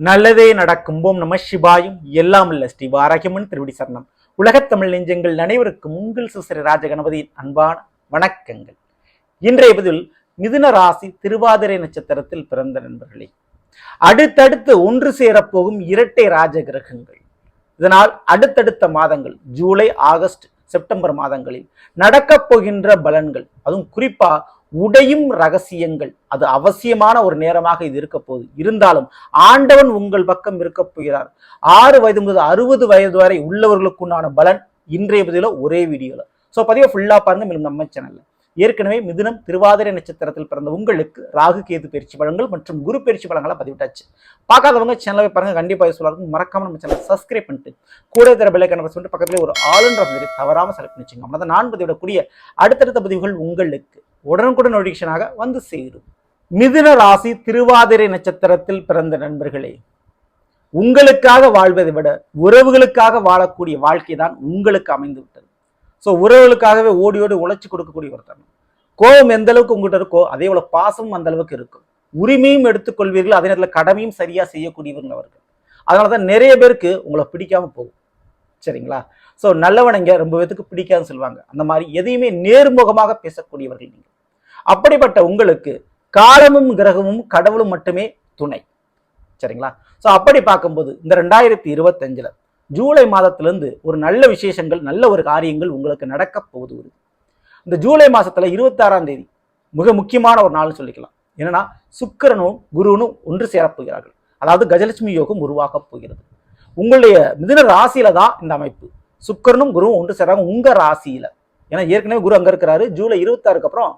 நல்லதே நடக்கும். போம் நம சிவாயும். எல்லாம் இல்ல ஸ்ரீ வாராகியம்மன் திருவிடி சரணம். உலகத் தமிழ் நெஞ்சங்கள் அனைவருக்கும் உங்கள் சுசரி ராஜகணபதியின் அன்பான வணக்கங்கள். இன்றைய பதில் மிதுன ராசி திருவாதிரை நட்சத்திரத்தில் பிறந்த நண்பர்களே. அடுத்தடுத்து ஒன்று சேரப்போகும் இரட்டை ராஜ கிரகங்கள். இதனால் அடுத்தடுத்த மாதங்கள் ஜூலை ஆகஸ்ட் செப்டம்பர் மாதங்களில் நடக்கப் போகின்ற பலன்கள். அதுவும் குறிப்பா உடையும் ரகசியங்கள். அது அவசியமான ஒரு நேரமாக இது இருக்க போகுது. இருந்தாலும் ஆண்டவன் உங்கள் பக்கம் இருக்க போகிறார். ஆறு வயது முதல் அறுபது வயது வரை உள்ளவர்களுக்குண்டான பலன் இன்றைய பதிவில் ஒரே வீடியோவில் ஸோ பதிவை ஃபுல்லாக பாருங்க. மேலும் நம்ம சேனலில் ஏற்கனவே மிதுனம் திருவாதிரை நட்சத்திரத்தில் பிறந்த உங்களுக்கு ராகு கேது பயிற்சி பலன்கள் மற்றும் குரு பயிற்சி பலன்களை பதிவிட்டாச்சு. பார்க்காதவங்க சேனலை பாருங்க. கண்டிப்பாக சொல்லாது மறக்காம நம்ம சேனலை சப்ஸ்கிரைப் பண்ணிட்டு கூட தர பிள்ளைக்கான சொல்லிட்டு பக்கத்தில் ஒரு ஆளுன்ற மாதிரி தவறாம செலக்ட் பண்ணி வச்சுங்க நான் பதிவிடக்கூடிய அடுத்தடுத்த பதிவுகள் உங்களுக்கு. உடனுக்குடன் நோட்டிஃபிகேஷனாக வந்து சேரும். மிதுன ராசி திருவாதிரை நட்சத்திரத்தில் பிறந்த நண்பர்களே உங்களுக்காக வாழ்வதை விட உறவுகளுக்காக வாழக்கூடிய வாழ்க்கை தான் உங்களுக்கு அமைந்து விட்டது ஸோ உறவுகளுக்காகவே ஓடி ஓடி உழைச்சி கொடுக்கக்கூடிய ஒரு தருணம் கோபம் எந்த அளவுக்கு உங்கள்கிட்ட இருக்கோ அதே போல பாசமும் அந்த அளவுக்கு இருக்கும். உரிமையும் எடுத்துக்கொள்வீர்கள் அதே நேரத்தில் கடமையும் சரியாக செய்யக்கூடியவர்கள் அவர்கள். அதனால தான் நிறைய பேருக்கு உங்களை பிடிக்காம போகும். சரிங்களா? ஸோ நல்லவனைங்க ரொம்ப பேத்துக்கு பிடிக்காதுன்னு சொல்லுவாங்க. அந்த மாதிரி எதையுமே நேர்முகமாக பேசக்கூடியவர்கள் நீங்கள். அப்படிப்பட்ட உங்களுக்கு காலமும் கிரகமும் கடவுளும் மட்டுமே துணை. சரிங்களா? ஸோ அப்படி பார்க்கும்போது இந்த ரெண்டாயிரத்தி இருபத்தஞ்சில் ஜூலை மாதத்திலிருந்து ஒரு நல்ல விசேஷங்கள் நல்ல ஒரு காரியங்கள் உங்களுக்கு நடக்க போகுது. உறுதி. இந்த ஜூலை மாதத்தில் இருபத்தாறாம் தேதி மிக முக்கியமான ஒரு நாள்னு சொல்லிக்கலாம். என்னன்னா சுக்கிரனும் குருவனும் ஒன்று சேரப் போகிறார்கள். அதாவது கஜலட்சுமி யோகம் உருவாக போகிறது. உங்களுடைய மிதுன ராசியில தான் இந்த அமைப்பு. சுக்கிரனும் குருவும் ஒன்று சேராங்க உங்க ராசியில. ஏன்னா ஏற்கனவே குரு அங்க இருக்கிறாரு. ஜூலை இருபத்தாறுக்கு அப்புறம்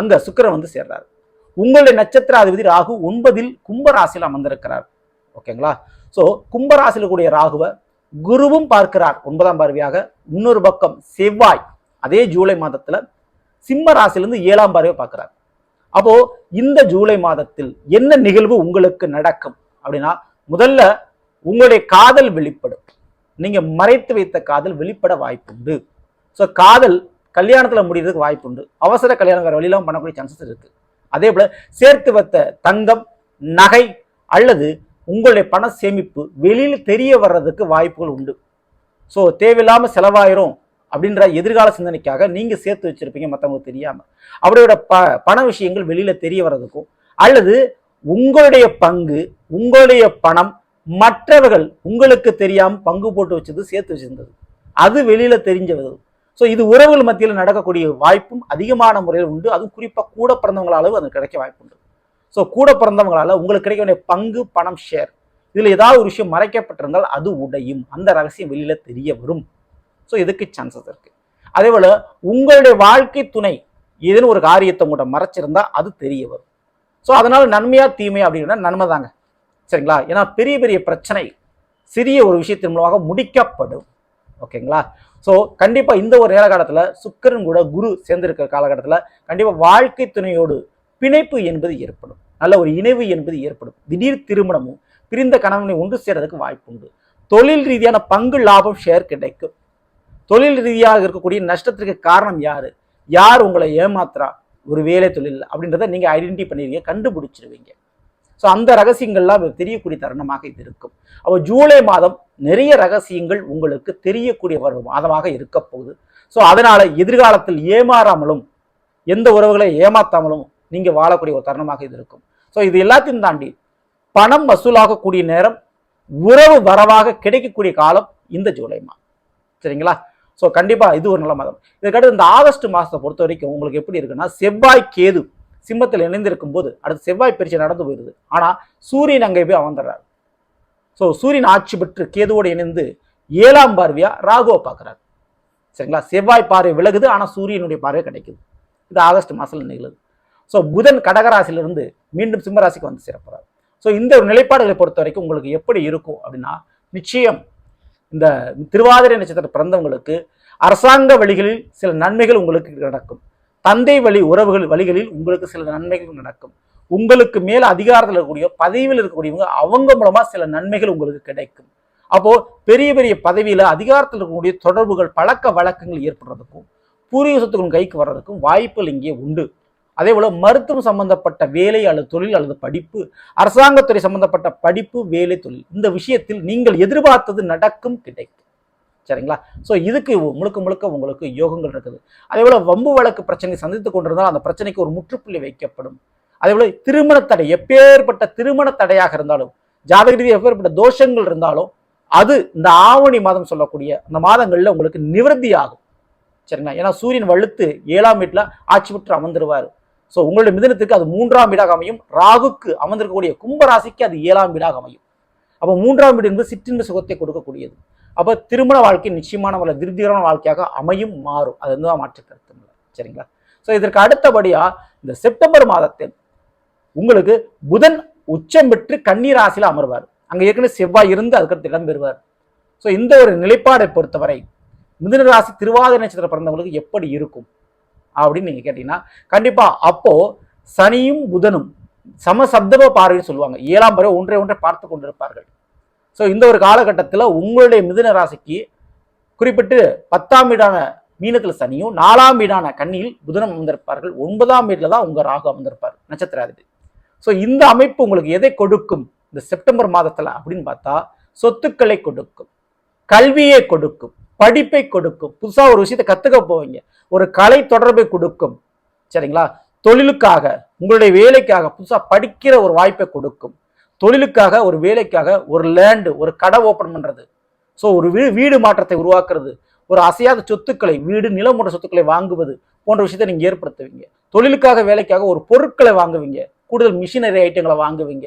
அங்க சுக்கிரன் வந்து சேர்றாரு. உங்களுடைய நட்சத்திராதிபதி ராகு ஒன்பதில் கும்பராசியில் அமர்ந்திருக்கிறார். ஓகேங்களா? ஸோ கும்பராசியில் கூடிய ராகுவை குருவும் பார்க்கிறார். ஒன்பதாம் பார்வையாக. இன்னொரு பக்கம் செவ்வாய் அதே ஜூலை மாதத்தில் சிம்ம ராசிலிருந்து ஏழாம் பார்வையை பார்க்கிறார். அப்போ இந்த ஜூலை மாதத்தில் என்ன நிகழ்வு உங்களுக்கு நடக்கும்? அப்படின்னா முதல்ல உங்களுடைய காதல் வெளிப்படும். நீங்க மறைத்து வைத்த காதல் வெளிப்பட வாய்ப்புண்டு. ஸோ காதல் கல்யாணத்துல முடியறதுக்கு வாய்ப்புண்டு அவசர கல்யாணம் வேறு வழியெல்லாம் பண்ணக்கூடிய சான்சஸ் இருக்குது அதே போல் சேர்த்து வைத்த தங்கம் நகை அல்லது உங்களுடைய பண சேமிப்பு வெளியில் தெரிய வர்றதுக்கு வாய்ப்புகள் உண்டு. ஸோ தேவையில்லாமல் செலவாயிரும் அப்படின்ற எதிர்கால சிந்தனைக்காக நீங்கள் சேர்த்து வச்சிருப்பீங்க மற்றவங்களுக்கு தெரியாமல் அவரோட ப பண விஷயங்கள் வெளியில் தெரிய வர்றதுக்கும் அல்லது உங்களுடைய பங்கு உங்களுடைய பணம் மற்றவர்கள் உங்களுக்கு தெரியாமல் பங்கு போட்டு வச்சது சேர்த்து வச்சிருந்தது. அது வெளியில் தெரிஞ்சது. ஸோ இது உறவுகள் மத்தியில் நடக்கக்கூடிய வாய்ப்பும் அதிகமான முறையில் உண்டு. அதுவும் குறிப்பாக கூட பிறந்தவங்களாலும் அது கிடைக்க வாய்ப்பு உண்டு. ஸோ கூட பிறந்தவங்களால உங்களுக்கு கிடைக்க வேண்டிய பங்கு பணம் ஷேர் இதில் ஏதாவது ஒரு விஷயம் மறைக்கப்பட்டிருந்தால் அது உடையும். அந்த ரகசியம் வெளியில் தெரிய வரும். ஸோ இதுக்கு சான்சஸ் இருக்குது அதே போல் உங்களுடைய வாழ்க்கை துணை ஏதேனும் ஒரு காரியத்தை உங்கள்கிட்ட மறைச்சிருந்தா அது தெரிய வரும். ஸோ அதனால் நன்மையா தீமையா அப்படின்னா நன்மை தாங்க. சரிங்களா? ஏன்னா பெரிய பெரிய பிரச்சனை சிறிய ஒரு விஷயத்தின் மூலமாக முடிக்கப்படும். ஓகேங்களா? ஸோ கண்டிப்பாக இந்த ஒரு காலகட்டத்தில் சுக்கரன் கூட குரு சேர்ந்திருக்கிற காலகட்டத்தில் கண்டிப்பாக வாழ்க்கை துணையோடு பிணைப்பு என்பது ஏற்படும். நல்ல ஒரு இணைவு என்பது ஏற்படும். திடீர் திருமணமும் பிரிந்த கணவனை ஒன்று சேர்றதுக்கு வாய்ப்பு உண்டு. தொழில் ரீதியான பங்கு லாபம் ஷேர் கிடைக்கும். தொழில் ரீதியாக இருக்கக்கூடிய நஷ்டத்திற்கு காரணம் யார்? யார் உங்களை ஏமாத்துறா? ஒரு வேலை தொழில் அப்படின்றத நீங்கள் ஐடென்டி பண்ணிடுவீங்க கண்டுபிடிச்சிருவீங்க. ஸோ அந்த ரகசியங்கள்லாம் தெரியக்கூடிய தருணமாக இது இருக்கும். அப்போ ஜூலை மாதம் நிறைய ரகசியங்கள் உங்களுக்கு தெரியக்கூடிய ஒரு மாதமாக இருக்க போகுது. ஸோ அதனால் எதிர்காலத்தில் ஏமாறாமலும் எந்த உறவுகளை ஏமாத்தாமலும் நீங்கள் வாழக்கூடிய ஒரு தருணமாக இது இருக்கும். ஸோ இது எல்லாத்தையும் தாண்டி பணம் வசூலாகக்கூடிய நேரம் உறவு வரவாக கிடைக்கக்கூடிய காலம் இந்த ஜூலை மாதம். சரிங்களா? ஸோ கண்டிப்பாக இது ஒரு நல்ல மாதம். இதுக்கடுத்து இந்த ஆகஸ்ட் மாதத்தை பொறுத்த வரைக்கும் உங்களுக்கு எப்படி இருக்குன்னா செவ்வாய் கேது சிம்மத்தில் இணைந்திருக்கும் போது அடுத்து செவ்வாய் பரிச்சை நடந்து போயிருது. ஆனால் சூரியன் அங்கே போய் அமர்ந்துடுறாரு. ஸோ சூரியன் ஆட்சி பெற்று கேதுவோடு இணைந்து ஏழாம் பார்வையாக ராகுவை பார்க்குறாரு. சரிங்களா? செவ்வாய் பார்வை விலகுது ஆனால் சூரியனுடைய பார்வை கிடைக்குது. இது ஆகஸ்ட் மாதத்தில் நிகழுது. ஸோ புதன் கடகராசிலிருந்து மீண்டும் சிம்மராசிக்கு வந்து சேரப்படுறாரு ஸோ இந்த ஒரு நிலைப்பாடுகளை பொறுத்த வரைக்கும் உங்களுக்கு எப்படி இருக்கும் அப்படின்னா நிச்சயம் இந்த திருவாதிரை நட்சத்திரம் பிறந்தவங்களுக்கு அரசாங்க வழிகளில் சில நன்மைகள் உங்களுக்கு நடக்கும். தந்தை வழி உறவுகள் வழிகளில் உங்களுக்கு சில நன்மைகள் நடக்கும். உங்களுக்கு மேல் அதிகாரத்தில் இருக்கக்கூடிய பதவியில் இருக்கக்கூடியவங்க அவங்க மூலமா சில நன்மைகள் உங்களுக்கு கிடைக்கும். அப்போ பெரிய பெரிய பதவியில அதிகாரத்தில் இருக்கக்கூடிய தொடர்புகள் பழக்க வழக்கங்கள் ஏற்படுறதுக்கும் பூர்வீக சொத்துக்கள் கைக்கு வர்றதுக்கும் வாய்ப்புகள் இங்கே உண்டு. அதே போல மருத்துவம் சம்பந்தப்பட்ட வேலை அல்லது தொழில் அல்லது படிப்பு அரசாங்கத்துறை சம்பந்தப்பட்ட படிப்பு வேலை தொழில் இந்த விஷயத்தில் நீங்கள் எதிர்பார்த்தது நடக்கும் கிடைக்கும். சரிங்களா? ஸோ இதுக்கு முழுக்க முழுக்க உங்களுக்கு யோகங்கள் இருக்குது. அதே போல வம்பு வழக்கு பிரச்சனை சந்தித்து கொண்டிருந்தால் அந்த பிரச்சனைக்கு ஒரு முற்றுப்புள்ளி வைக்கப்படும். அதே போல திருமண தடை எப்பேற்பட்ட திருமண தடையாக இருந்தாலும் ஜாதக ரீதியாக எப்பேற்பட்ட தோஷங்கள் இருந்தாலும் அது இந்த ஆவணி மாதம் சொல்லக்கூடிய அந்த மாதங்களில் உங்களுக்கு நிவர்த்தி ஆகும் சரிங்களா? ஏன்னா சூரியன் வலுத்து ஏழாம் வீட்டில் ஆட்சி பெற்று அமர்ந்துருவார். ஸோ உங்களுடைய மிதனத்துக்கு அது மூன்றாம் வீடாக அமையும். ராகுக்கு அமர்ந்திருக்கக்கூடிய கும்பராசிக்கு அது ஏழாம் வீடாக அமையும். அப்போ மூன்றாம் வீடு என்பது சிற்றின்ப சுகத்தை கொடுக்கக்கூடியது. அப்போ திருமண வாழ்க்கை நிச்சயமான ஒரு திருப்திகரமான வாழ்க்கையாக அமையும் மாறும். அது வந்து மாற்று கருத்து இல்லை. சரிங்களா? ஸோ இதற்கு அடுத்தபடியாக இந்த செப்டம்பர் மாதத்தில் உங்களுக்கு புதன் உச்சம் பெற்று கன்னி ராசியில அமர்வார். அங்கே ஏற்கனவே செவ்வாய் இருந்து அதுக்கடுத்து இடம் பெறுவார். ஸோ இந்த ஒரு நிலைப்பாடை பொறுத்தவரை மிதுன ராசி திருவாதிரை நட்சத்திரம் பிறந்தவங்களுக்கு எப்படி இருக்கும்? அப்படின்னு நீங்கள் கேட்டிங்கன்னா கண்டிப்பாக அப்போது சனியும் புதனும் சமசப்தம பார்வைன்னு சொல்லுவாங்க. ஏழாம் பறவை ஒன்றை ஒன்றை பார்த்து கொண்டிருப்பார்கள். ஸோ இந்த ஒரு காலகட்டத்தில் உங்களுடைய மிதுன ராசிக்கு குறிப்பிட்டு பத்தாம் வீடான மீனத்தில் சனியும் நாலாம் வீடான கண்ணியில் புதனம் அமர்ந்திருப்பார்கள். ஒன்பதாம் வீட்டில் தான் உங்கள் ராகு அமர்ந்திருப்பார் நட்சத்திராதிபதி. ஸோ இந்த அமைப்பு உங்களுக்கு எதை கொடுக்கும்? இந்த செப்டம்பர் மாதத்தில் அப்படின்னு பார்த்தா சொத்துக்களை கொடுக்கும் கல்வியை கொடுக்கும் படிப்பை கொடுக்கும். புதுசாக ஒரு விஷயத்தை கற்றுக்க போவீங்க. ஒரு கலை தொடர்பை கொடுக்கும். சரிங்களா? தொழிலுக்காக உங்களுடைய வேலைக்காக புதுசாக படிக்கிற ஒரு வாய்ப்பை கொடுக்கும். தொழிலுக்காக ஒரு வேலைக்காக ஒரு லேண்டு ஒரு கடை ஓப்பன் பண்ணுறது ஸோ ஒரு வீடு வீடு மாற்றத்தை உருவாக்குறது. ஒரு அசையாத சொத்துக்களை வீடு நிலம் போன்ற சொத்துக்களை வாங்குவது போன்ற விஷயத்தை நீங்கள் ஏற்படுத்துவீங்க. தொழிலுக்காக வேலைக்காக ஒரு பொருட்களை வாங்குவீங்க. கூடுதல் மிஷினரி ஐட்டங்களை வாங்குவீங்க.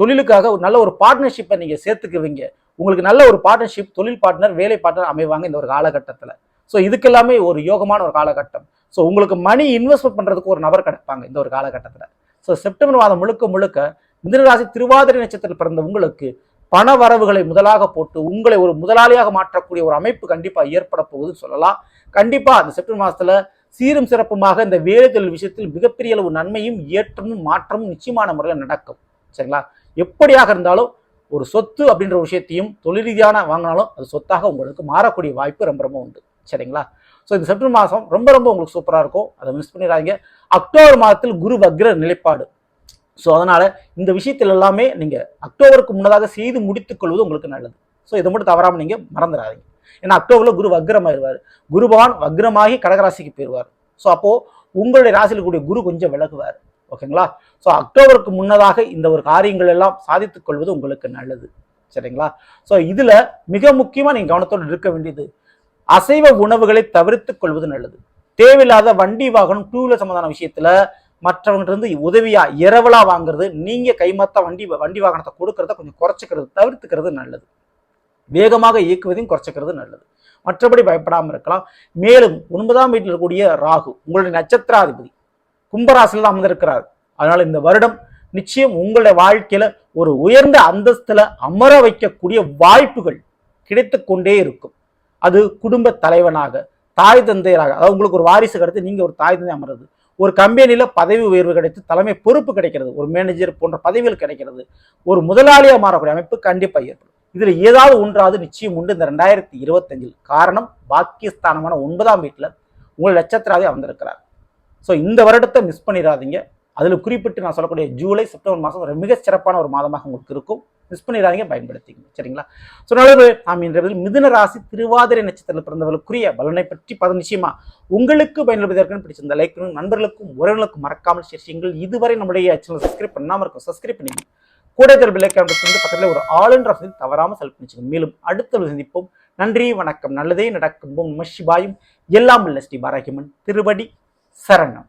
தொழிலுக்காக ஒரு நல்ல ஒரு பார்ட்னர்ஷிப்பை நீங்கள் சேர்த்துக்குவீங்க. உங்களுக்கு நல்ல ஒரு பார்ட்னர்ஷிப் தொழில் பார்ட்னர் வேலை பார்ட்னர் அமைவாங்க இந்த ஒரு காலகட்டத்தில். ஸோ இதுக்கெல்லாமே ஒரு யோகமான ஒரு காலகட்டம். ஸோ உங்களுக்கு மணி இன்வெஸ்ட்மெண்ட் பண்ணுறதுக்கு ஒரு நபர் கிடைப்பாங்க இந்த ஒரு காலகட்டத்தில். ஸோ செப்டம்பர் மாதம் முழுக்க முழுக்க மிதனராசி திருவாதிரை நட்சத்திரத்தில் பிறந்த உங்களுக்கு பண வரவுகளை முதலாக போட்டு உங்களை ஒரு முதலாளியாக மாற்றக்கூடிய ஒரு அமைப்பு கண்டிப்பாக ஏற்பட போகுதுன்னு சொல்லலாம். கண்டிப்பாக அந்த செப்டம்பர் மாதத்தில் சீரும் சிறப்புமாக இந்த வேலை தொழில் விஷயத்தில் மிகப்பெரிய அளவு நன்மையும் ஏற்றமும் மாற்றமும் நிச்சயமான முறையில் நடக்கும். சரிங்களா? எப்படியாக இருந்தாலும் ஒரு சொத்து அப்படின்ற விஷயத்தையும் தொழில் ரீதியான வாங்கினாலும் அது சொத்தாக உங்களுக்கு மாறக்கூடிய வாய்ப்பு ரொம்ப ரொம்ப உண்டு. சரிங்களா? ஸோ இந்த செப்டம்பர் மாதம் ரொம்ப ரொம்ப உங்களுக்கு சூப்பராக இருக்கும். அதை மிஸ் பண்ணிடாதீங்க. அக்டோபர் மாதத்தில் குரு வக்ர நிலைப்பாடு. ஸோ அதனால் இந்த விஷயத்தில் எல்லாமே நீங்கள் அக்டோபருக்கு முன்னதாக செய்து முடித்துக்கொள்வது உங்களுக்கு நல்லது. ஸோ இதை மட்டும் தவறாம நீங்கள் மறந்துடாதீங்க. ஏன்னா அக்டோபரில் குரு வக்ரமாயிருவார். குருபவான் வக்ரமாகி கடகராசிக்கு போயிடுவார் ஸோ அப்போது உங்களுடைய ராசியில் கூடிய குரு கொஞ்சம் விலகுவார். ஓகேங்களா ஸோ அக்டோபருக்கு முன்னதாக இந்த ஒரு காரியங்கள் எல்லாம் சாதித்துக் கொள்வது உங்களுக்கு நல்லது. சரிங்களா? ஸோ இதில் மிக முக்கியமாக நீங்கள் கவனத்தோடு இருக்க வேண்டியது அசைவ உணவுகளை தவிர்த்து கொள்வது நல்லது. தேவையில்லாத வண்டி வாகனம் டூ வீலர் சம்பந்தமான விஷயத்தில் மற்றவங்கிட்ட இருந்து உதவியா இரவலா வாங்குறது நீங்க கைமத்த வண்டி வண்டி வாகனத்தை கொடுக்கறத கொஞ்சம் குறைச்சிக்கிறது தவிர்த்துக்கிறது நல்லது. வேகமாக இயக்குவதையும் குறைச்சிக்கிறது நல்லது. மற்றபடி பயப்படாமல் இருக்கலாம். மேலும் ஒன்பதாம் வீட்டில் இருக்கக்கூடிய ராகு உங்களுடைய நட்சத்திராதிபதி கும்பராசியில் தான் அமர்ந்திருக்கிறார். அதனால இந்த வருடம் நிச்சயம் உங்களுடைய வாழ்க்கையில ஒரு உயர்ந்த அந்தஸ்துல அமர வைக்கக்கூடிய வாய்ப்புகள் கிடைத்து கொண்டே இருக்கும். அது குடும்ப தலைவனாக தாய் தந்தையராக அதாவது உங்களுக்கு ஒரு வாரிசு கிடைத்து நீங்கள் ஒரு தாய் தந்தை அமர்றது ஒரு கம்பெனியில் பதவி உயர்வு கிடைத்து தலைமை பொறுப்பு கிடைக்கிறது. ஒரு மேனேஜர் போன்ற பதவிகள் கிடைக்கிறது. ஒரு முதலாளியாக மாறக்கூடிய அமைப்பு கண்டிப்பாக ஏற்படும். இதில் ஏதாவது ஒன்றாவது நிச்சயம் உண்டு. இந்த ரெண்டாயிரத்தி இருபத்தஞ்சில் காரணம் பாக்கியஸ்தானமான ஒன்பதாம் வீட்டில் உங்கள் நட்சத்திராவே அமர்ந்திருக்கிறார். ஸோ இந்த வருடத்தை மிஸ் பண்ணிடாதீங்க. அதில் குறிப்பிட்டு நான் சொல்லக்கூடிய ஜூலை செப்டம்பர் மாதம் ஒரு மிக சிறப்பான ஒரு மாதமாக உங்களுக்கு இருக்கும். மிஸ் பண்ணிடாதீங்க பயன்படுத்திங்க சரிங்களா? ஸோ நல்லது. நாம் இன்றைய மிதுன ராசி திருவாதிரை நட்சத்திரத்தில் பிறந்தவர்களுக்குரிய பலனை பற்றி பல நிச்சயமா உங்களுக்கு பயனுள்ளதற்கும் பிடிச்சிருந்த லைக் நண்பர்களுக்கும் உறவுகளுக்கும் மறக்காமல் ஷேர் செய்யுங்கள். இதுவரை நம்முடைய சேனல் சப்ஸ்கிரைப் பண்ணாமல் இருக்கும் சப்ஸ்கிரைப் பண்ணி கூட பிள்ளைக்கான பக்கத்தில் ஒரு ஆளுன்ற வசதி தவறாமல் செலக்ட் பண்ணிச்சுங்க மேலும் அடுத்த சந்திப்போம். நன்றி வணக்கம். நல்லதே நடக்கும். நம சிவாயும். எல்லாம் உள்ள ஸ்ரீ பாராகிமன் திருவடி சரணம்.